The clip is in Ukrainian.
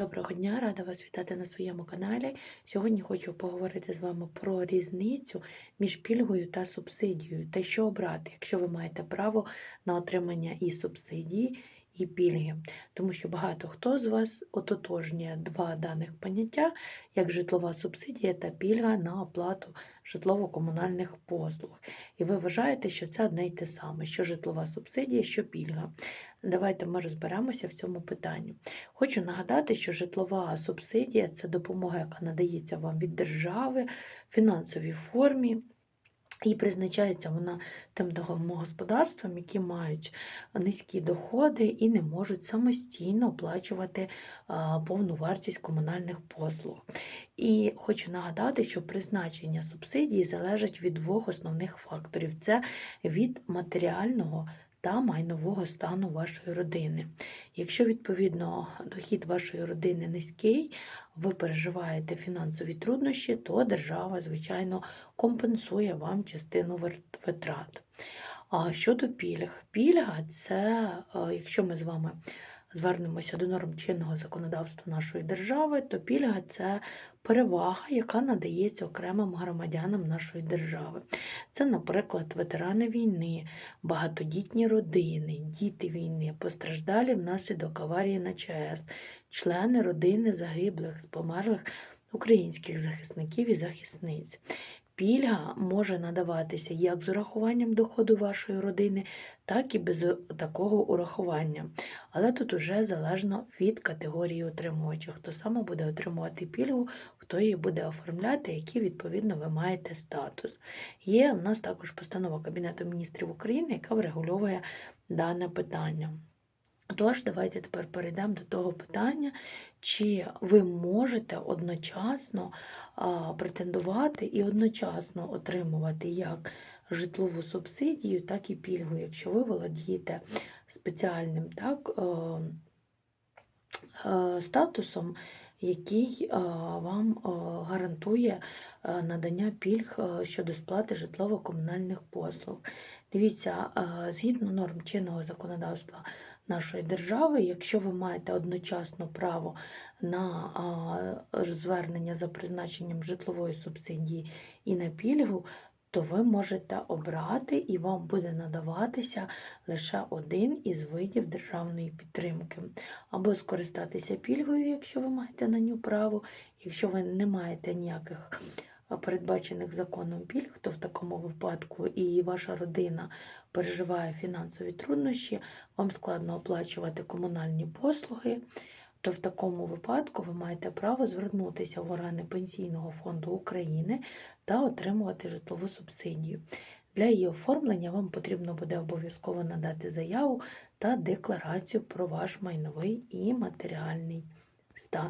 Доброго дня, рада вас вітати на своєму каналі. Сьогодні хочу поговорити з вами про різницю між пільгою та субсидією та що обрати, якщо ви маєте право на отримання і субсидії, і пільги. Тому що багато хто з вас ототожнює два даних поняття, як житлова субсидія та пільга на оплату житлово-комунальних послуг. І ви вважаєте, що це одне й те саме, що житлова субсидія, що пільга. Давайте ми розберемося в цьому питанні. Хочу нагадати, що житлова субсидія це допомога, яка надається вам від держави фінансовій формі. І призначається вона тим домогосподарствам, які мають низькі доходи і не можуть самостійно оплачувати повну вартість комунальних послуг. І хочу нагадати, що призначення субсидії залежить від двох основних факторів: це від матеріального та майнового стану вашої родини. Якщо, відповідно, дохід вашої родини низький, ви переживаєте фінансові труднощі, то держава, звичайно, компенсує вам частину витрат. А щодо пільг, пільга це, е, якщо ми з вами звернемося до норм чинного законодавства нашої держави, то пільга це перевага, яка надається окремим громадянам нашої держави. Це, наприклад, ветерани війни, багатодітні родини, діти війни, постраждалі внаслідок аварії на ЧАЕС, члени родини загиблих, померлих українських захисників і захисниць. Пільга може надаватися як з урахуванням доходу вашої родини, так і без такого урахування. Але тут уже залежно від категорії отримувача. Хто саме буде отримувати пільгу, хто її буде оформляти, який, відповідно, ви маєте статус. Є у нас також постанова Кабінету міністрів України, яка врегульовує дане питання. Тож, давайте тепер перейдемо до того питання, чи ви можете одночасно претендувати і одночасно отримувати як житлову субсидію, так і пільгу, якщо ви володієте спеціальним так, статусом, який вам гарантує надання пільг щодо сплати житлово-комунальних послуг. Дивіться, згідно норм чинного законодавства нашої держави, якщо ви маєте одночасно право на звернення за призначенням житлової субсидії і на пільгу, то ви можете обрати і вам буде надаватися лише один із видів державної підтримки. Або скористатися пільгою, якщо ви маєте на нього право, якщо ви не маєте ніяких передбачених законом пільг, то в такому випадку і ваша родина переживає фінансові труднощі, вам складно оплачувати комунальні послуги, то в такому випадку ви маєте право звернутися в органи Пенсійного фонду України та отримувати житлову субсидію. Для її оформлення вам потрібно буде обов'язково надати заяву та декларацію про ваш майновий і матеріальний стан.